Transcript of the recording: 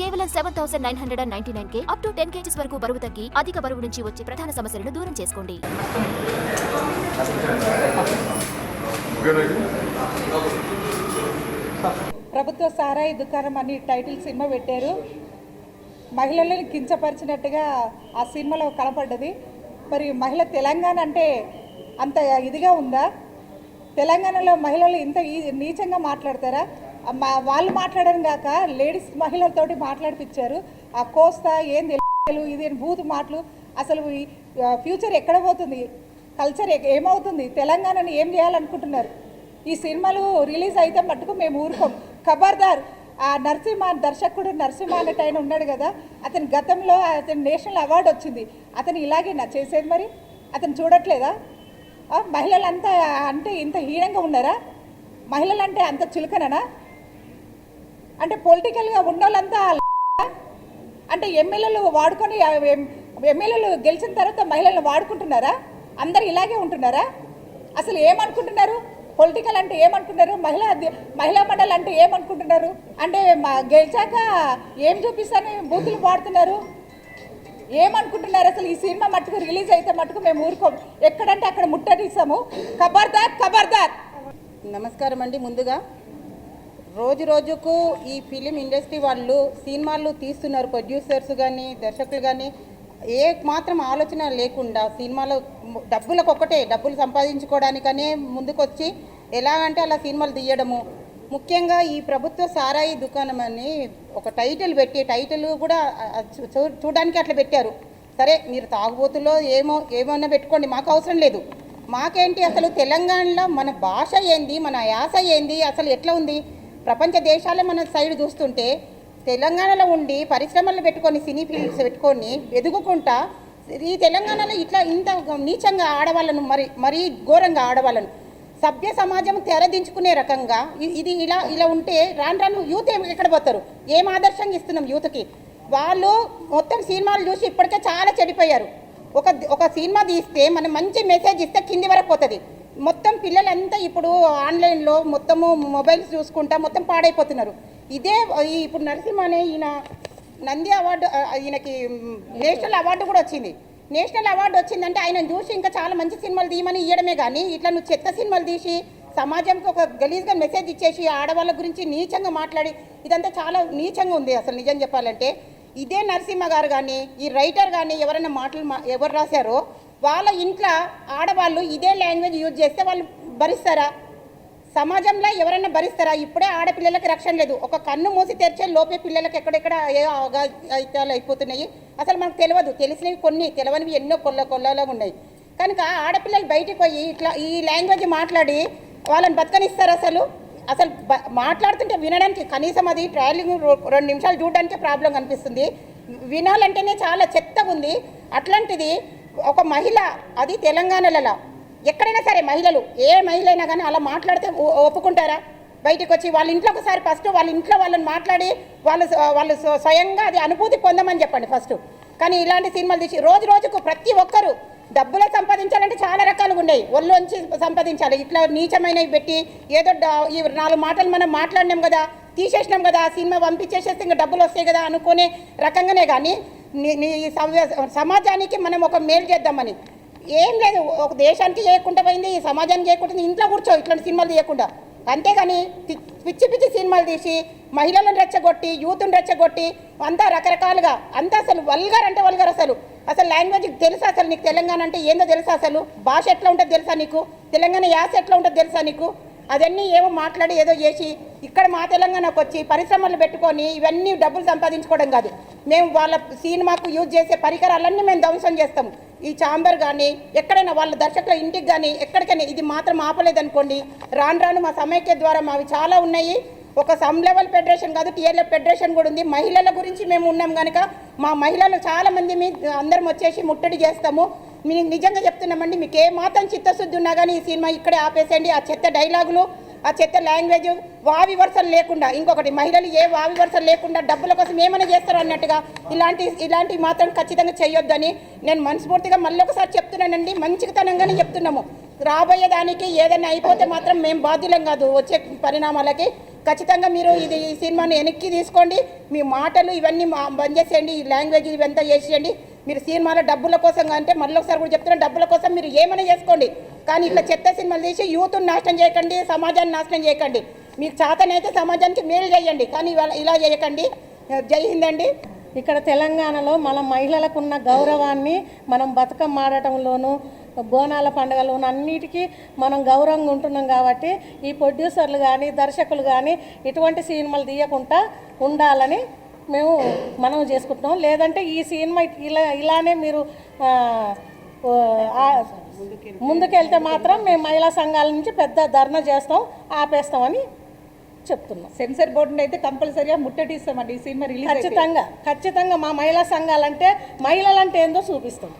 కేవలం seven thousand nine hundred and ninety nine K up to ten kgs వరకు బరువు తగ్గి అధిక బరువు నుంచి వచ్చే ప్రధాన సమస్యలను దూరం చేసుకోండి. ప్రభుత్వ సారాయి దుకాణం అని టైటిల్ సినిమా పెట్టారు. మహిళలను కించపరిచినట్టుగా ఆ సినిమాలో కనపడ్డది. మరి మహిళ తెలంగాణ అంటే అంత ఇదిగా ఉందా? తెలంగాణలో మహిళలు ఇంత నీచంగా మాట్లాడతారా? మా- వాళ్ళు మాట్లాడడం కాక లేడీస్ మహిళలతోటి మాట్లాడిపించారు ఆ కోస్తా ఏం తెలియదు ఇది బూత్ మాటలు. అసలు ఈ ఫ్యూచర్ ఎక్కడ పోతుంది? కల్చర్ ఏమవుతుంది? తెలంగాణని ఏం చేయాలనుకుంటున్నారు? ఈ సినిమాలు రిలీజ్ అయితే మట్టుకు మేము ఊరుకోం. ఖబర్దార్ ఆ నరసింహ దర్శకుడు నరసింహ అన్నట్టు ఆయన ఉన్నాడు కదా అతని గతంలో అతని నేషనల్ అవార్డు వచ్చింది. అతను ఇలాగే నా చేసేది మరి? అతను చూడట్లేదా? మహిళలంతా అంటే ఇంత హీనంగా ఉన్నారా? మహిళలంటే అంత చులకననా? అంటే పొలిటికల్గా ఉన్నోళ్ళంతా అంటే ఎమ్మెల్యేలు వాడుకొని ఎమ్మెల్యేలు గెలిచిన తర్వాత మహిళలను వాడుకుంటున్నారా? అందరు ఇలాగే ఉంటున్నారా? అసలు ఏమనుకుంటున్నారు? పొలిటికల్ అంటే ఏమనుకుంటున్నారు? మహిళా మహిళా మండలి అంటే ఏమనుకుంటున్నారు? అంటే మా గెలిచాక ఏం చూపిస్తారని బూతులు వాడుతున్నారు. ఏమనుకుంటున్నారు? అసలు ఈ సినిమా మట్టుకు రిలీజ్ అయితే మట్టుకు మేము ఊరుకోం. ఎక్కడంటే అక్కడ ముట్టడిస్తాము ఖబర్దార్ ఖబర్దార్ నమస్కారం అండి ముందుగా. రోజు రోజుకు ఈ ఫిలిం ఇండస్ట్రీ వాళ్ళు సినిమాలు తీస్తున్నారు ప్రొడ్యూసర్స్ కానీ దర్శకులు కానీ ఏ మాత్రం ఆలోచన లేకుండా సినిమాలో డబ్బులకు ఒక్కటే డబ్బులు సంపాదించుకోవడానికనే ముందుకొచ్చి ఎలా అంటే అలా సినిమాలు తీయడము. ముఖ్యంగా ఈ ప్రభుత్వ సారాయి దుకాణం అని ఒక టైటిల్ పెట్టి టైటిల్ కూడా చూడడానికి అట్లా పెట్టారు. సరే మీరు తాగుబోతులో ఏమో ఏమైనా పెట్టుకోండి మాకు అవసరం లేదు. మాకేంటి అసలు తెలంగాణలో మన భాష ఏంది మన యాస ఏంది అసలు ఎట్లా ఉంది? ప్రపంచ దేశాలే మన సైడ్ చూస్తుంటే తెలంగాణలో ఉండి పరిశ్రమలు పెట్టుకొని సినీ ఫీల్డ్స్ పెట్టుకొని ఎదుగుకుంటా ఈ తెలంగాణలో ఇట్లా ఇంత నీచంగా ఆడవాళ్ళను మరి మరీ ఘోరంగా ఆడవాళ్ళను సభ్య సమాజం తెరదించుకునే రకంగా ఇది ఇలా ఇలా ఉంటే రాను రాను యూత్ ఏం- ఎక్కడ పోతారు? ఏం ఆదర్శంగా ఇస్తున్నాం యూత్కి? వాళ్ళు మొత్తం సినిమాలు చూసి ఇప్పటికే చాలా చెడిపోయారు. ఒక ఒక సినిమా తీస్తే మనం మంచి మెసేజ్ ఇస్తే కింది వరకు పోతుంది. మొత్తం పిల్లలంతా ఇప్పుడు ఆన్లైన్లో మొత్తము మొబైల్స్ చూసుకుంటా మొత్తం పాడైపోతున్నారు. ఇదే ఈ ఇప్పుడు నరసింహ అనే ఈయన నంది అవార్డు ఈయనకి నేషనల్ అవార్డు కూడా వచ్చింది. నేషనల్ అవార్డు వచ్చిందంటే ఆయన చూసి ఇంకా చాలా మంచి సినిమాలు తీయమని ఇవ్వడమే కానీ ఇట్లా నువ్వు చెత్త సినిమాలు తీసి సమాజంకి ఒక గలీజ్గా మెసేజ్ ఇచ్చేసి ఆడవాళ్ళ గురించి నీచంగా మాట్లాడి ఇదంతా చాలా నీచంగా ఉంది. అసలు నిజం చెప్పాలంటే ఇదే నరసింహ గారు కానీ ఈ రైటర్ కానీ ఎవరైనా మాటలు మా- ఎవరు రాశారో వాళ్ళ ఇంట్లో ఆడవాళ్ళు ఇదే లాంగ్వేజ్ యూజ్ చేస్తే వాళ్ళు భరిస్తారా? సమాజంలో ఎవరైనా భరిస్తారా? ఇప్పుడే ఆడపిల్లలకి రక్షణ లేదు. ఒక కన్ను మూసి తెరిచే లోపే పిల్లలకి ఎక్కడెక్కడ ఏ అగాయితాలు అయిపోతున్నాయి? అసలు మనకు తెలియదు. తెలిసినవి కొన్ని తెలియనివి ఎన్నో కొల్ల కొల్లలా ఉన్నాయి. కనుక ఆడపిల్లలు బయటికి పోయి ఇట్లా ఈ లాంగ్వేజ్ మాట్లాడి వాళ్ళని బతకనిస్తారు అసలు? అసలు మాట్లాడుతుంటే వినడానికి కనీసం అది ట్రావెలింగ్ రెండు నిమిషాలు చూడడానికే ప్రాబ్లం కనిపిస్తుంది. వినాలంటేనే చాలా చెత్త ఉంది అట్లాంటిది ఒక మహిళ అది తెలంగాణలలో ఎక్కడైనా సరే మహిళలు ఏ మహిళ అయినా కానీ అలా మాట్లాడితే ఒ- ఒప్పుకుంటారా? బయటికి వచ్చి వాళ్ళ ఇంట్లో ఒకసారి ఫస్ట్ వాళ్ళ ఇంట్లో వాళ్ళని మాట్లాడి వాళ్ళు వాళ్ళు స్వయంగా అది అనుభూతి పొందమని చెప్పండి ఫస్ట్. కానీ ఇలాంటి సినిమాలు తీసి రోజు రోజుకు ప్రతి ఒక్కరు డబ్బులు సంపాదించాలంటే చాలా రకాలుగా ఉన్నాయి ఒళ్ళొంచి సంపాదించాలి. ఇట్లా నీచమైనవి పెట్టి ఏదో ఈ నాలుగు మాటలు మనం మాట్లాడినాం కదా తీసేసినాం కదా ఆ సినిమా పంపించేసేస్తే ఇంకా డబ్బులు వస్తాయి కదా అనుకునే రకంగానే కానీ సమాజానికి మనం ఒక మేలు చేద్దామని. ఏం లేదు ఒక దేశానికి చేయకుండా పోయింది ఈ సమాజానికి చేయకుండా ఇంట్లో కూర్చో ఇట్లాంటి సినిమాలు తీయకుండా. అంతేగాని పిచ్చి పిచ్చి సినిమాలు తీసి మహిళలను రెచ్చగొట్టి యూత్ని రెచ్చగొట్టి అంతా రకరకాలుగా అంతా అసలు వల్గర్ అంటే వల్గర్ అసలు. అసలు లాంగ్వేజ్ తెలుసా అసలు నీకు తెలంగాణ అంటే ఏందో తెలుసా అసలు? భాష ఎట్లా ఉంటుంది తెలుసా నీకు? తెలంగాణ యాస ఎట్లా ఉంటుంది తెలుసా నీకు? అవన్నీ ఏమో మాట్లాడి ఏదో చేసి ఇక్కడ మా తెలంగాణకు వచ్చి పరిశ్రమలు పెట్టుకొని ఇవన్నీ డబ్బులు సంపాదించుకోవడం కాదు. మేము వాళ్ళ సినిమాకు యూజ్ చేసే పరికరాలన్నీ మేము ధ్వంసం చేస్తాం. ఈ చాంబర్ కానీ ఎక్కడైనా వాళ్ళ దర్శకుల ఇంటికి కానీ ఎక్కడికైనా ఇది మాత్రం ఆపలేదనుకోండి. రాను రాను మా సమైక్య ద్వారా మావి చాలా ఉన్నాయి. ఒక సమ్ లెవెల్ ఫెడరేషన్ కాదు టీఆర్ ఫెడరేషన్ కూడా ఉంది. మహిళల గురించి మేము ఉన్నాం కనుక మా మహిళలు చాలామంది మీ అందరం వచ్చేసి ముట్టడి చేస్తాము. మీ నిజంగా చెప్తున్నామండి మీకు ఏ మాత్రం చిత్తశుద్ధి ఉన్నా కానీ ఈ సినిమా ఇక్కడే ఆపేసేయండి. ఆ చెత్త డైలాగులు ఆ చెత్త లాంగ్వేజ్ వావివర్సలు లేకుండా ఇంకొకటి మహిళలు ఏ వావివర్సలు లేకుండా డబ్బుల కోసం ఏమైనా చేస్తారు అన్నట్టుగా ఇలాంటి ఇలాంటివి మాత్రం ఖచ్చితంగా చేయొద్దని నేను మనస్ఫూర్తిగా మళ్ళీ ఒకసారి చెప్తున్నానండి. మంచితనంగానే చెప్తున్నాము. రాబోయే దానికి ఏదైనా అయిపోతే మాత్రం మేము బాధ్యులం కాదు వచ్చే పరిణామాలకి. ఖచ్చితంగా మీరు ఇది ఈ సినిమాను వెనక్కి తీసుకోండి. మీ మాటలు ఇవన్నీ మా- బంద్ చేసేయండి. ఈ లాంగ్వేజ్ ఇవంతా చేసేయండి. మీరు సినిమాలో డబ్బుల కోసం అంటే మళ్ళీ ఒకసారి కూడా చెప్తున్నా డబ్బుల కోసం మీరు ఏమైనా చేసుకోండి. కానీ ఇట్లా చెత్త సినిమాలు తీసి యూత్ని నాశనం చేయకండి సమాజాన్ని నాశనం చేయకండి. మీకు చేతనైతే సమాజానికి మేలు చేయండి. కానీ ఇలా చేయకండి. జై హింద్ అండి. ఇక్కడ తెలంగాణలో మన మహిళలకు ఉన్న గౌరవాన్ని మనం బతుకమ్మ మాడటంలోనూ బోనాల పండుగలోను అన్నిటికీ మనం గౌరవంగా ఉంటున్నాం కాబట్టి ఈ ప్రొడ్యూసర్లు కానీ దర్శకులు కానీ ఇటువంటి సినిమాలు తీయకుండా ఉండాలని మేము మనం చేసుకుంటున్నాం. లేదంటే ఈ సినిమా ఇలా ఇలానే మీరు ముందుకెళ్తే మాత్రం మేము మహిళా సంఘాల నుంచి పెద్ద ధర్నా చేస్తాం ఆపేస్తామని చెప్తున్నాం. సెన్సర్ బోర్డుని అయితే కంపల్సరీగా ముట్టడిస్తామండి ఈ సినిమా రిలీజ్ ఖచ్చితంగా ఖచ్చితంగా మా మహిళా సంఘాలంటే మహిళలంటే ఏందో చూపిస్తాం.